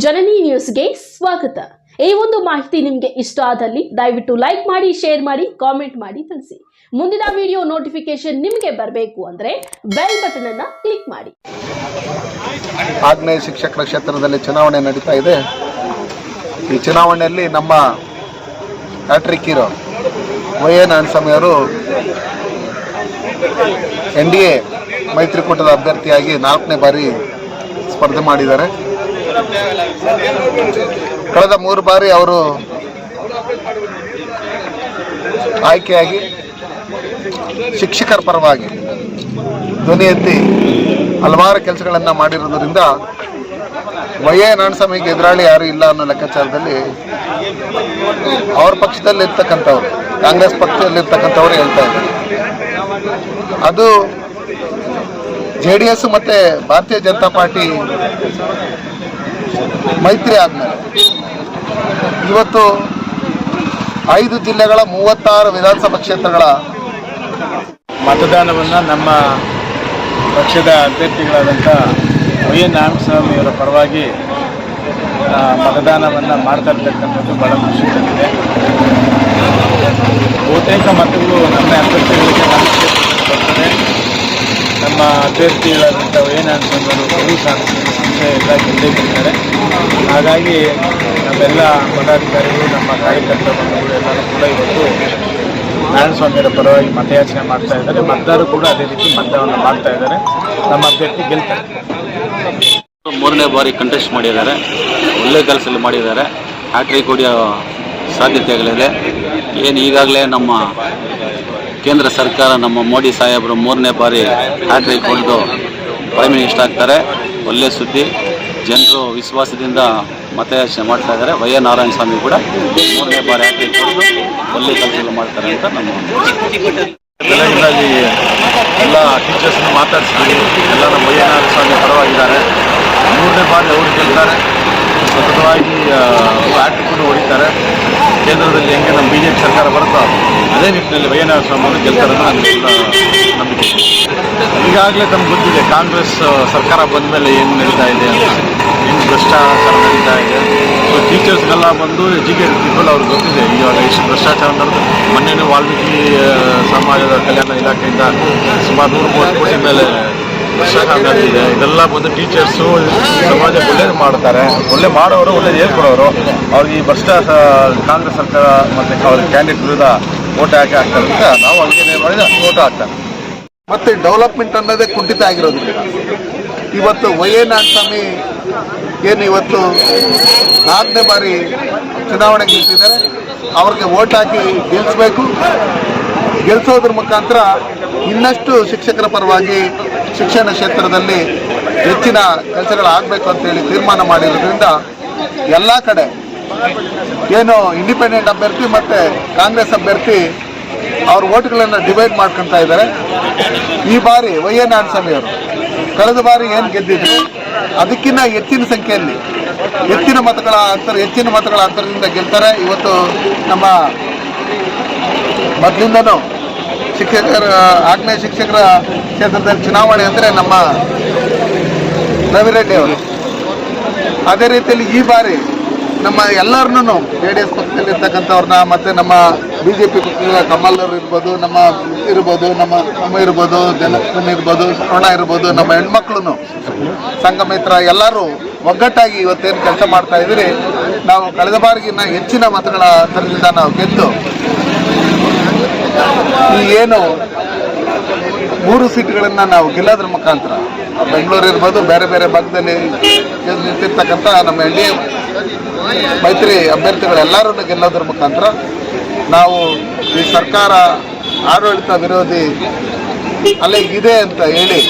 ಜನನಿ ನ್ಯೂಸ್ಗೆ ಸ್ವಾಗತ. ಈ ಒಂದು ಮಾಹಿತಿ ನಿಮಗೆ ಇಷ್ಟ ಆದಲ್ಲಿ ದಯವಿಟ್ಟು ಲೈಕ್ ಮಾಡಿ, ಶೇರ್ ಮಾಡಿ, ಕಾಮೆಂಟ್ ಮಾಡಿ ತಿಳಿಸಿ. ಮುಂದಿನ ವಿಡಿಯೋ ನೋಟಿಫಿಕೇಶನ್ ನಿಮಗೆ ಬರಬೇಕು ಅಂದ್ರೆ ಬೆಲ್ ಬಟನ್ ಅನ್ನ ಕ್ಲಿಕ್ ಮಾಡಿ. ಆಗ್ನೇಯ ಶಿಕ್ಷಕರ ಕ್ಷೇತ್ರದಲ್ಲಿ ಚುನಾವಣೆ ನಡೀತಾ ಇದೆ. ಈ ಚುನಾವಣೆಯಲ್ಲಿ ನಮ್ಮ hat-trick hero Y A Narayanaswamy ಅವರು ಎನ್ ಡಿ ಎ ಮೈತ್ರಿಕೂಟದ ಅಭ್ಯರ್ಥಿಯಾಗಿ ನಾಲ್ಕನೇ ಬಾರಿ ಸ್ಪರ್ಧೆ ಮಾಡಿದ್ದಾರೆ. ಕಳೆದ ಮೂರು ಬಾರಿ ಅವರು ಆಯ್ಕೆಯಾಗಿ ಶಿಕ್ಷಕರ ಪರವಾಗಿ ಧ್ವನಿ ಎತ್ತಿ ಹಲವಾರು ಕೆಲಸಗಳನ್ನು ಮಾಡಿರೋದ್ರಿಂದ ವೈ ಎ ನಾರಾಯಣಸ್ವಾಮಿಗೆ ಎದುರಾಳಿ ಯಾರು ಇಲ್ಲ ಅನ್ನೋ ಲೆಕ್ಕಾಚಾರದಲ್ಲಿ ಅವ್ರ ಪಕ್ಷದಲ್ಲಿ ಇರ್ತಕ್ಕಂಥವ್ರು ಕಾಂಗ್ರೆಸ್ ಪಕ್ಷದಲ್ಲಿರ್ತಕ್ಕಂಥವ್ರು ಹೇಳ್ತಾ ಇದ್ದಾರೆ. ಅದು ಜೆ ಡಿ ಎಸ್ ಮತ್ತು ಭಾರತೀಯ ಜನತಾ ಪಾರ್ಟಿ ಮೈತ್ರಿ ಆದ್ಮೇಲೆ. ಇವತ್ತು ಐದು ಜಿಲ್ಲೆಗಳ ಮೂವತ್ತಾರು ವಿಧಾನಸಭಾ ಕ್ಷೇತ್ರಗಳ ಮತದಾನವನ್ನು ನಮ್ಮ ಪಕ್ಷದ ಅಭ್ಯರ್ಥಿಗಳಾದಂಥ ವೈ ಎನ್ ನಾರಾಯಣಸ್ವಾಮಿಯವರ ಪರವಾಗಿ ಮತದಾನವನ್ನು ಮಾಡ್ತಾ ಇರ್ತಕ್ಕಂಥದ್ದು ಭಾಳ ಖುಷಿ ತಂದಿದೆ. ಬಹುತೇಕ ಮತಗಳು ನಮ್ಮ ಅಭ್ಯರ್ಥಿಗಳಿಗೆ ನಮ್ಮ ಅಭ್ಯರ್ಥಿಗಳಾದಂಥ ವೈ ಎನ್ ನಾರಾಯಣಸ್ವಾಮಿಯವರು ಬಹು ಸಂಶಯ ಎಲ್ಲ ಗೆದ್ದೇ ಗೆಲ್ತಾರೆ ಹಾಗಾಗಿ ನಮ್ಮೆಲ್ಲ ಪದಾಧಿಕಾರಿಗಳು, ನಮ್ಮ ಕಾರ್ಯಕರ್ತ ಬಂಧುಗಳು ಎಲ್ಲರೂ ಕೂಡ ಇವತ್ತು ನಾರಾಯಣಸ್ವಾಮಿಯವರ ಪರವಾಗಿ ಮತಯಾಚನೆ ಮಾಡ್ತಾ ಇದ್ದಾರೆ. ಮತದಾರರು ಕೂಡ ಅದೇ ರೀತಿ ಮತವನ್ನು ಮಾಡ್ತಾ ಇದ್ದಾರೆ. ನಮ್ಮ ಅಭ್ಯರ್ಥಿ ಗೆಲ್ತಾರೆ. ಮೂರನೇ ಬಾರಿ ಕಂಟೆಸ್ಟ್ ಮಾಡಿದ್ದಾರೆ. ಒಳ್ಳೆ ಕೆಲಸದಲ್ಲಿ ಮಾಡಿದ್ದಾರೆ. ಹ್ಯಾಟ್ರಿಕ್ ಹೊಡೆಯೋ ಸಾಧ್ಯತೆಗಳಿದೆ. ಏನು ಈಗಾಗಲೇ ನಮ್ಮ ಕೇಂದ್ರ ಸರ್ಕಾರ, ನಮ್ಮ ಮೋದಿ ಸಾಹೇಬರು ಮೂರನೇ ಬಾರಿ ಹ್ಯಾಟ್ರಿಕ್ ಹೊಡೆದು ಪ್ರೈಮ್ ಮಿನಿಸ್ಟರ್ ಆಗ್ತಾರೆ. ಒಳ್ಳೆ ಸುದ್ದಿ. ಜನರು ವಿಶ್ವಾಸದಿಂದ ಮತಯಾಚನೆ ಮಾಡ್ತಾ ಇದ್ದಾರೆ. ವೈ ಎನ್ ನಾರಾಯಣ ಸ್ವಾಮಿ ಕೂಡ ಮೂರನೇ ಬಾರಿ ಆಕೆ ಒಳ್ಳೆ ಕೆಲಸ ಮಾಡ್ತಾರೆ ಅಂತ ನಮ್ಮ ಎಲ್ಲ ಟೀಚರ್ಸ್ ಮಾತಾಡಿಸಿದ್ವಿ ಎಲ್ಲ ನಮ್ಮ ವೈಎನ್ಆರ್ ಸ್ವಾಮಿ ಪರವಾಗಿದ್ದಾರೆ. ಮೂರನೇ ಬಾರಿ ಅವರು ಗೆಲ್ತಾರೆ. ಸತತವಾಗಿ ಆಟಿ ಕೂಡ ಹೊಡಿತಾರೆ. ಕೇಂದ್ರದಲ್ಲಿ ಹೆಂಗೆ ನಮ್ಮ ಬಿ ಸರ್ಕಾರ ಬರುತ್ತೋ ಅದೇ ನಿಟ್ಟಿನಲ್ಲಿ ವೈಎನ್ಆರ್ ಸ್ವಾಮಿ ಗೆಲ್ತಾರೆ ನಂಬಿಕೆ. ಈಗಾಗಲೇ ತಮ್ಗೆ ಗೊತ್ತಿದೆ, ಕಾಂಗ್ರೆಸ್ ಸರ್ಕಾರ ಬಂದ ಮೇಲೆ ಏನು ನಡೀತಾ ಇದೆ ಹೆಂಗೆ ಭ್ರಷ್ಟಾಚಾರ ನಡೀತಾ ಇದೆ. ಸೊ ಟೀಚರ್ಸ್ಗೆಲ್ಲ ಬಂದು ಎಜುಕೇಟೆಡ್ ಪೀಪಲ್ ಅವ್ರಿಗೆ ಗೊತ್ತಿದೆ, ಇವಾಗ ಎಷ್ಟು ಭ್ರಷ್ಟಾಚಾರ ನಡೆದು ಮೊನ್ನೆನೂ ವಾಲ್ಮೀಕಿ ಸಮಾಜದ ಕಲ್ಯಾಣ ಇಲಾಖೆಯಿಂದ ಸುಮಾರು ನೂರು ಮೂವತ್ತು ಕೋಟಿ ಮೇಲೆ ಇದೆಲ್ಲ ಬಂದು ಟೀಚರ್ಸು ಸಮಾಜಕ್ಕೆ ಒಳ್ಳೇದು ಮಾಡ್ತಾರೆ. ಒಳ್ಳೆ ಮಾಡೋರು, ಒಳ್ಳೇದು ಹೇಳ್ಕೊಡೋರು. ಅವ್ರಿಗೆ ಈ ಭ್ರಷ್ಟ ಕಾಂಗ್ರೆಸ್ ಸರ್ಕಾರ ಮತ್ತು ಅವ್ರ ಕ್ಯಾಂಡಿಡೇಟ್ ವಿರುದ್ಧ ಓಟ್ ಹಾಕಿ ಹಾಕ್ತಾರೆ ಅಂತ ನಾವು ಹಂಗೆ ಮಾಡಿದ್ರೆ ಓಟ್ ಹಾಕ್ತಾರೆ. ಮತ್ತೆ ಡೆವಲಪ್ಮೆಂಟ್ ಅನ್ನೋದೇ ಕುಂಠಿತ ಆಗಿರೋದಿಲ್ಲ ಇವತ್ತು ವೈ ಸ್ವಾಮಿ ಏನು ಇವತ್ತು ನಾಲ್ಕನೇ ಬಾರಿ ಚುನಾವಣೆ ಗೆಲ್ತಿದ್ದಾರೆ ಅವ್ರಿಗೆ ಓಟ್ ಹಾಕಿ ಗೆಲ್ಲಿಸಬೇಕು ಗೆಲ್ಲಿಸೋದ್ರ ಮುಖಾಂತರ ಇನ್ನಷ್ಟು ಶಿಕ್ಷಕರ ಪರವಾಗಿ ಶಿಕ್ಷಣ ಕ್ಷೇತ್ರದಲ್ಲಿ ಹೆಚ್ಚಿನ ಕೆಲಸಗಳಾಗಬೇಕು ಅಂತೇಳಿ ತೀರ್ಮಾನ ಮಾಡಿರೋದ್ರಿಂದ ಎಲ್ಲ ಕಡೆ ಏನು ಇಂಡಿಪೆಂಡೆಂಟ್ ಅಭ್ಯರ್ಥಿ ಮತ್ತು ಕಾಂಗ್ರೆಸ್ ಅಭ್ಯರ್ಥಿ ಅವ್ರ ಓಟ್ಗಳನ್ನು ಡಿವೈಡ್ ಮಾಡ್ಕೊತಾ ಇದ್ದಾರೆ. ಈ ಬಾರಿ ವೈ ಎ ನಾರಾಯಣಸ್ವಾಮಿ ಅವರು ಕಳೆದ ಬಾರಿ ಏನು ಗೆದ್ದಿದ್ರು? ಅದಕ್ಕಿಂತ ಹೆಚ್ಚಿನ ಸಂಖ್ಯೆಯಲ್ಲಿ ಹೆಚ್ಚಿನ ಮತಗಳ ಅಂತರ ಹೆಚ್ಚಿನ ಮತಗಳ ಅಂತರದಿಂದ ಗೆಲ್ತಾರೆ. ಇವತ್ತು ನಮ್ಮ ಮೊದಲಿಂದನೂ ಶಿಕ್ಷಕರ, ಆಗ್ನೇಯ ಶಿಕ್ಷಕರ ಕ್ಷೇತ್ರದಲ್ಲಿ ಚುನಾವಣೆ ಅಂದರೆ ನಮ್ಮ ರವಿರೆಡ್ಡಿ ಅವರು. ಅದೇ ರೀತಿಯಲ್ಲಿ ಈ ಬಾರಿ ನಮ್ಮ ಎಲ್ಲರನ್ನೂ ಜೆ ಡಿ ಎಸ್ ಪಕ್ಷದಲ್ಲಿರ್ತಕ್ಕಂಥವ್ರನ್ನ ಮತ್ತು ನಮ್ಮ ಬಿ ಜೆ ಪಿ ಪಕ್ಷದ ಕಮಲ್ ಅವರು ಇರ್ಬೋದು, ನಮ್ಮ ಇರ್ಬೋದು, ನಮ್ಮ ಅಮ್ಮ ಇರ್ಬೋದು ಜನಪನ್ ಇರ್ಬೋದು ಶ್ರವಣ ಇರ್ಬೋದು, ನಮ್ಮ ಹೆಣ್ಮಕ್ಳು ಸಂಘಮಿತ್ರ ಎಲ್ಲರೂ ಒಗ್ಗಟ್ಟಾಗಿ ಇವತ್ತೇನು ಕೆಲಸ ಮಾಡ್ತಾ ಇದ್ದೀರಿ? ನಾವು ಕಳೆದ ಬಾರಿಗಿನ್ನ ಹೆಚ್ಚಿನ ಮತಗಳ ಹತ್ತಿರದಿಂದ ನಾವು ಗೆದ್ದು ಈ ಏನು ಮೂರು ಸೀಟ್ಗಳನ್ನು ನಾವು ಗೆಲ್ಲೋದ್ರ ಮುಖಾಂತರ ಬೆಂಗಳೂರು ಇರ್ಬೋದು, ಬೇರೆ ಬೇರೆ ಭಾಗದಲ್ಲಿ ನಿಂತಿರ್ತಕ್ಕಂಥ ನಮ್ಮ ಎನ್ ಡಿ ಎ ಮೈತ್ರಿ ಅಭ್ಯರ್ಥಿಗಳೆಲ್ಲರನ್ನು ಗೆಲ್ಲೋದ್ರ ಮುಖಾಂತರ ನಾವು ಈ ಸರ್ಕಾರ ಆಡಳಿತ ವಿರೋಧಿ ಅಲ್ಲಿ ಇದೆ ಅಂತ ಹೇಳಿ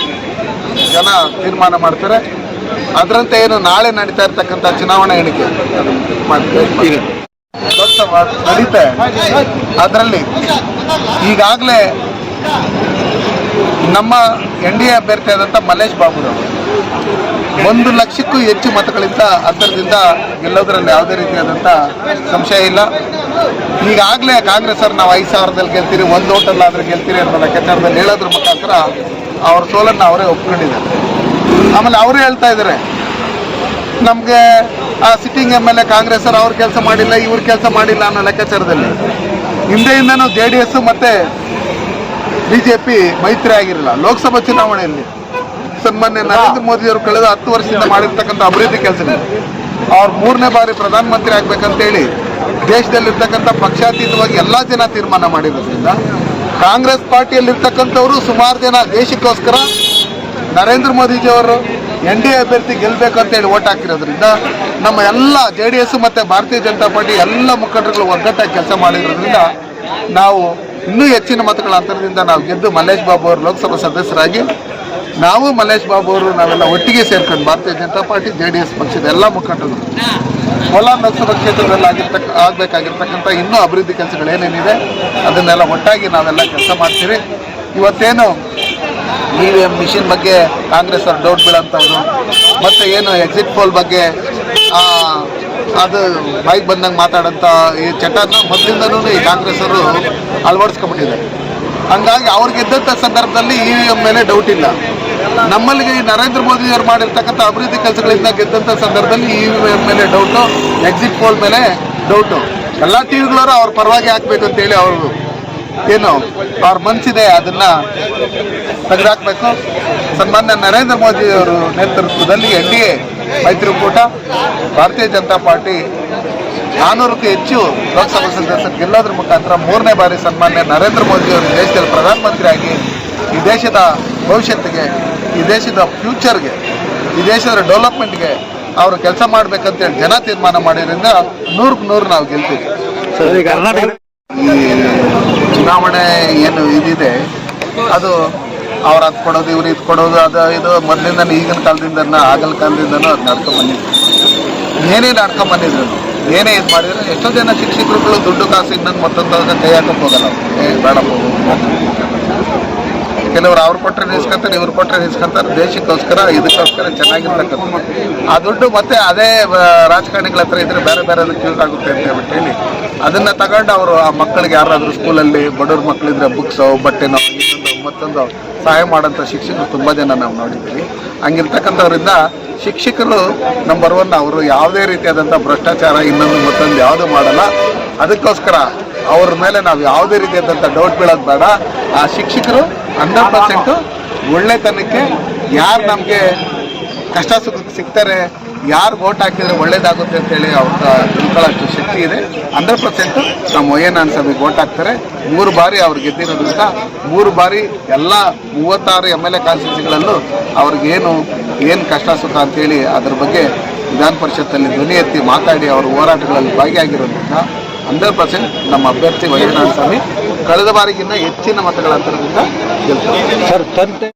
ಜನ ತೀರ್ಮಾನ ಮಾಡ್ತಾರೆ. ಅದರಂತೆ ಏನು ನಾಳೆ ನಡೀತಾ ಇರ್ತಕ್ಕಂಥ ಚುನಾವಣಾ ಎಣಿಕೆ ಮಾಡ್ತೀವಿ. ನಡೀತೆ ಅದರಲ್ಲಿ ಈಗಾಗಲೇ ನಮ್ಮ ಎನ್ ಡಿ ಎ ಅಭ್ಯರ್ಥಿಯಾದಂಥ ಮಲ್ಲೇಶ್ ಬಾಬುರವರು ಒಂದು ಲಕ್ಷಕ್ಕೂ ಹೆಚ್ಚು ಮತಗಳಿಂದ ಅಂತರದಿಂದ ಗೆಲ್ಲೋದ್ರಲ್ಲಿ ಯಾವುದೇ ರೀತಿಯಾದಂಥ ಸಂಶಯ ಇಲ್ಲ. ಈಗಾಗಲೇ ಕಾಂಗ್ರೆಸ್ ಅವ್ರು ನಾವು ಐದು ಸಾವಿರದಲ್ಲಿ ಗೆಲ್ತೀರಿ, ಒಂದು ಓಟಲ್ಲಾದ್ರೆ ಗೆಲ್ತೀರಿ ಅನ್ನೋ ಲೆಕ್ಕಾಚಾರದಲ್ಲಿ ಹೇಳೋದ್ರ ಮುಖಾಂತರ ಅವ್ರ ಸೋಲನ್ನು ಅವರೇ ಒಪ್ಕೊಂಡಿದ್ದಾರೆ. ಆಮೇಲೆ ಅವರೇ ಹೇಳ್ತಾ ಇದ್ದಾರೆ ನಮಗೆ ಆ sitting M L A Congress ಅವ್ರು ಅವ್ರ ಕೆಲಸ ಮಾಡಿಲ್ಲ, ಇವ್ರ ಕೆಲಸ ಮಾಡಿಲ್ಲ ಅನ್ನೋ ಲೆಕ್ಕಾಚಾರದಲ್ಲಿ. ಹಿಂದೆಯಿಂದನೂ ಜೆ ಡಿ ಎಸ್ ಮತ್ತು ಬಿ ಜೆ ಪಿ ಮೈತ್ರಿ ಆಗಿರಲಿಲ್ಲ ಲೋಕಸಭಾ ಚುನಾವಣೆಯಲ್ಲಿ. ಸನ್ಮಾನ್ಯ ನರೇಂದ್ರ ಮೋದಿಯವರು ಕಳೆದ ಹತ್ತು ವರ್ಷದಿಂದ ಮಾಡಿರ್ತಕ್ಕಂಥ ಅಭಿವೃದ್ಧಿ ಕೆಲಸಗಳು ಅವ್ರು ಮೂರನೇ ಬಾರಿ ಪ್ರಧಾನಮಂತ್ರಿ ಆಗ್ಬೇಕಂತೇಳಿ ದೇಶದಲ್ಲಿರ್ತಕ್ಕಂಥ ಪಕ್ಷಾತೀತವಾಗಿ ಎಲ್ಲ ಜನ ತೀರ್ಮಾನ ಮಾಡಿರೋದ್ರಿಂದ ಕಾಂಗ್ರೆಸ್ ಪಾರ್ಟಿಯಲ್ಲಿರ್ತಕ್ಕಂಥವರು ಸುಮಾರು ಜನ ದೇಶಕ್ಕೋಸ್ಕರ ನರೇಂದ್ರ ಮೋದಿಜಿಯವರು ಎನ್ ಡಿ ಎ ಅಭ್ಯರ್ಥಿ ಗೆಲ್ಲಬೇಕು ಅಂತೇಳಿ ಓಟ್ ಹಾಕಿರೋದ್ರಿಂದ ನಮ್ಮ ಎಲ್ಲ ಜೆ ಡಿ ಎಸ್ ಮತ್ತು ಭಾರತೀಯ ಜನತಾ ಪಾರ್ಟಿ ಎಲ್ಲ ಮುಖಂಡರುಗಳು ಒಗ್ಗಟ್ಟಾಗಿ ಕೆಲಸ ಮಾಡಿರೋದ್ರಿಂದ ನಾವು ಇನ್ನೂ ಹೆಚ್ಚಿನ ಮತಗಳ ಅಂತರದಿಂದ ನಾವು ಗೆದ್ದು ಮಲ್ಲೇಶ್ ಬಾಬು ಅವರು ಲೋಕಸಭಾ ಸದಸ್ಯರಾಗಿ, ನಾವು ಮಲ್ಲೇಶ್ ಬಾಬು ಅವರು ನಾವೆಲ್ಲ ಒಟ್ಟಿಗೆ ಸೇರ್ಕೊಂಡು Bharatiya Janata party, J D S ಪಕ್ಷದ ಎಲ್ಲ ಮುಖಂಡರು ಕೋಲಾರ ಲೋಕಸಭಾ ಕ್ಷೇತ್ರದಲ್ಲಿ ಆಗಿರ್ತಕ್ಕ, ಆಗಬೇಕಾಗಿರ್ತಕ್ಕಂಥ ಇನ್ನೂ ಅಭಿವೃದ್ಧಿ ಕೆಲಸಗಳು ಏನೇನಿದೆ ಅದನ್ನೆಲ್ಲ ಒಟ್ಟಾಗಿ ನಾವೆಲ್ಲ ಕೆಲಸ ಮಾಡ್ತೀವಿ ಇವತ್ತೇನು ಇ ವಿ ಎಂ ಮಿಷಿನ್ ಬಗ್ಗೆ ಕಾಂಗ್ರೆಸ್ ಅವ್ರು ಡೌಟ್ ಬೀಳೋಂಥವ್ರು ಮತ್ತು ಏನು ಎಕ್ಸಿಟ್ ಪೋಲ್ ಬಗ್ಗೆ ಅದು ಬೈಕ್ ಬಂದಂಗೆ ಮಾತಾಡೋಂಥ ಈ ಚಟನ ಮೊದಲಿಂದನೂ ಈ ಕಾಂಗ್ರೆಸ್ ಅವರು ಅಳವಡಿಸ್ಕೊಂಬಿಟ್ಟಿದ್ದಾರೆ ಹಂಗಾಗಿ ಅವ್ರು ಸಂದರ್ಭದಲ್ಲಿ ಇ ವಿ ಎಂ ಮೇಲೆ ಡೌಟ್ ಇಲ್ಲ. ನಮ್ಮಲ್ಲಿ ನರೇಂದ್ರ ಮೋದಿ ಅವರು ಮಾಡಿರ್ತಕ್ಕಂಥ ಅಭಿವೃದ್ಧಿ ಕೆಲಸಗಳಿಂದ ಗೆದ್ದಂಥ ಸಂದರ್ಭದಲ್ಲಿ ಇ ವಿ ಎಂ ಮೇಲೆ ಡೌಟು ಎಕ್ಸಿಟ್ ಪೋಲ್ ಮೇಲೆ ಡೌಟು ಎಲ್ಲ ಟಿ ವಿಗಳವರು ಅವ್ರ ಪರವಾಗಿ ಹಾಕ್ಬೇಕು ಅಂತೇಳಿ ಅವರು ಏನು ಅವ್ರ ಮನಸ್ಸಿದೆ ಅದನ್ನ ತೆಗೆದಾಕ್ಬೇಕು. ಸನ್ಮಾನ್ಯ ನರೇಂದ್ರ ಮೋದಿ ಅವರು ನೇತೃತ್ವದಲ್ಲಿ ಎನ್ ಡಿ ಎ ಮೈತ್ರಿಕೂಟ ಭಾರತೀಯ ಜನತಾ ಪಾರ್ಟಿ ನಾನೂರಕ್ಕೂ ಹೆಚ್ಚು ಲೋಕಸಭಾ ಸದಸ್ಯರು ಗೆಲ್ಲೋದ್ರ ಮುಖಾಂತರ ಮೂರನೇ ಬಾರಿ ಸನ್ಮಾನ್ಯ ನರೇಂದ್ರ ಮೋದಿ ಅವರು ದೇಶದ ದೇಶದಲ್ಲಿ ಪ್ರಧಾನಮಂತ್ರಿಯಾಗಿ ಈ ದೇಶದ ಭವಿಷ್ಯತ್ತಿಗೆ, ಈ ದೇಶದ ಫ್ಯೂಚರ್ಗೆ ಈ ದೇಶದ ಡೆವಲಪ್ಮೆಂಟ್ಗೆ ಅವರು ಕೆಲಸ ಮಾಡ್ಬೇಕಂತೇಳಿ ಜನ ತೀರ್ಮಾನ ಮಾಡಿದ್ರಿಂದ ನೂರಕ್ಕೆ ನೂರು ನಾವು ಗೆಲ್ತೀವಿ. ಚುನಾವಣೆ ಏನು ಇದಿದೆ, ಅದು ಅವ್ರು ಅದು ಕೊಡೋದು, ಇವ್ರು ಇದು ಕೊಡೋದು, ಅದು ಇದು ಮೊದಲಿಂದ ಈಗಿನ ಕಾಲದಿಂದ ಆಗಲ್ ಕಾಲದಿಂದನೂ ಅದು ನಡ್ಕೊಂಡ್ ಬಂದಿದೆ. ಏನೇ ನಡ್ಕೊಂಡ್ ಬಂದಿದ್ರು, ಏನೇ ಇದು ಮಾಡಿದ್ರು, ಎಷ್ಟೋ ಜನ ಶಿಕ್ಷಕರುಗಳು ದುಡ್ಡು ಕಾಸು ಇನ್ನೊಂದು ಮತ್ತೊಂದು ಕೈ ಹಾಕಕ್ಕೆ ಹೋಗಲ್ಲ. ಬೇಡ ಬೇಡಪ್ಪ ಕೆಲವರು ಅವ್ರು ಕೊಟ್ಟರೆ ನಿಲ್ಸ್ಕೊಂತಾರೆ, ಇವ್ರು ಕೊಟ್ಟರೆ ನಿಲ್ಸ್ಕೊಂತಾರೆ. ದೇಶಕ್ಕೋಸ್ಕರ ಇದಕ್ಕೋಸ್ಕರ ಚೆನ್ನಾಗಿರ್ತಕ್ಕಂಥ. ಆ ದುಡ್ಡು ಮತ್ತೆ ಅದೇ ರಾಜಕಾರಣಿಗಳ ಹತ್ರ ಇದ್ರೆ ಬೇರೆ ಬೇರೆ ಆಗುತ್ತೆ ಅಂತ ಹೇಳ್ಬಿಟ್ಟು ಹೇಳಿ. ಅದನ್ನ ತಗೊಂಡು ಅವರು ಆ ಮಕ್ಕಳಿಗೆ ಯಾರಾದರೂ ಸ್ಕೂಲಲ್ಲಿ ಬಡವ್ರ ಮಕ್ಕಳಿದ್ರೆ ಬುಕ್ಸೋ ಬಟ್ಟೆನೋ ಮತ್ತೊಂದು ಸಹಾಯ ಮಾಡೋಂಥ ಶಿಕ್ಷಕರು ತುಂಬ ಜನ ನಾವು ನೋಡಿದ್ದೀವಿ ಹಂಗಿರ್ತಕ್ಕಂಥವ್ರಿಂದ ಶಿಕ್ಷಕರು ನಂಬರ್ ಒನ್ ಅವರು ಯಾವುದೇ ರೀತಿಯಾದಂಥ ಭ್ರಷ್ಟಾಚಾರ ಇನ್ನೊಂದು ಮತ್ತೊಂದು ಯಾವುದು ಮಾಡಲ್ಲ. ಅದಕ್ಕೋಸ್ಕರ ಅವ್ರ ಮೇಲೆ ನಾವು ಯಾವುದೇ ರೀತಿಯಾದಂಥ ಡೌಟ್ ಬೀಳೋದು ಬೇಡ. ಆ ಶಿಕ್ಷಕರು ಹಂಡ್ರೆಡ್ ಪರ್ಸೆಂಟು ಒಳ್ಳೆತನಕ್ಕೆ ಯಾರು ನಮಗೆ ಕಷ್ಟ ಸುಖ ಸಿಗ್ತಾರೆ, ಯಾರು ಓಟ್ ಹಾಕಿದ್ರೆ ಒಳ್ಳೇದಾಗುತ್ತೆ ಅಂತೇಳಿ ಅವ್ರ ತಿಳ್ಕೊಳ್ಳೋಷ್ಟು ಶಕ್ತಿ ಇದೆ. ಹಂಡ್ರೆಡ್ ಪರ್ಸೆಂಟು ನಮ್ಮ ವಯ್ಯನಾರಾಯಣ ಸಭೆಗೆ ಓಟ್ ಹಾಕ್ತಾರೆ. ಮೂರು ಬಾರಿ ಅವ್ರು ಗೆದ್ದಿರೋದ್ರಿಂದ ಮೂರು ಬಾರಿ ಎಲ್ಲ ಮೂವತ್ತಾರು ಎಂ ಎಲ್ ಎ ಕಾನ್ಸ್ಟಿಟ್ಯೂನ್ಸಿಗಳಲ್ಲೂ ಅವ್ರಿಗೇನು ಏನು ಕಷ್ಟ ಸುಖ ಅಂತೇಳಿ ಅದ್ರ ಬಗ್ಗೆ ವಿಧಾನ ಪರಿಷತ್ತಲ್ಲಿ ಧ್ವನಿ ಎತ್ತಿ ಮಾತಾಡಿ ಅವ್ರ ಹೋರಾಟಗಳಲ್ಲಿ ಭಾಗಿಯಾಗಿರೋದ್ರಿಂದ ಹಂಡ್ರೆಡ್ ಪರ್ಸೆಂಟ್ ನಮ್ಮ ಅಭ್ಯರ್ಥಿ ವೈದ್ಯನಾಥ ಸ್ವಾಮಿ. ಕಳೆದ ಬಾರಿಗಿಂತ ಹೆಚ್ಚಿನ ಮತಗಳ ಅಂತರದಿಂದ ಗೆಲ್ತಾರೆ.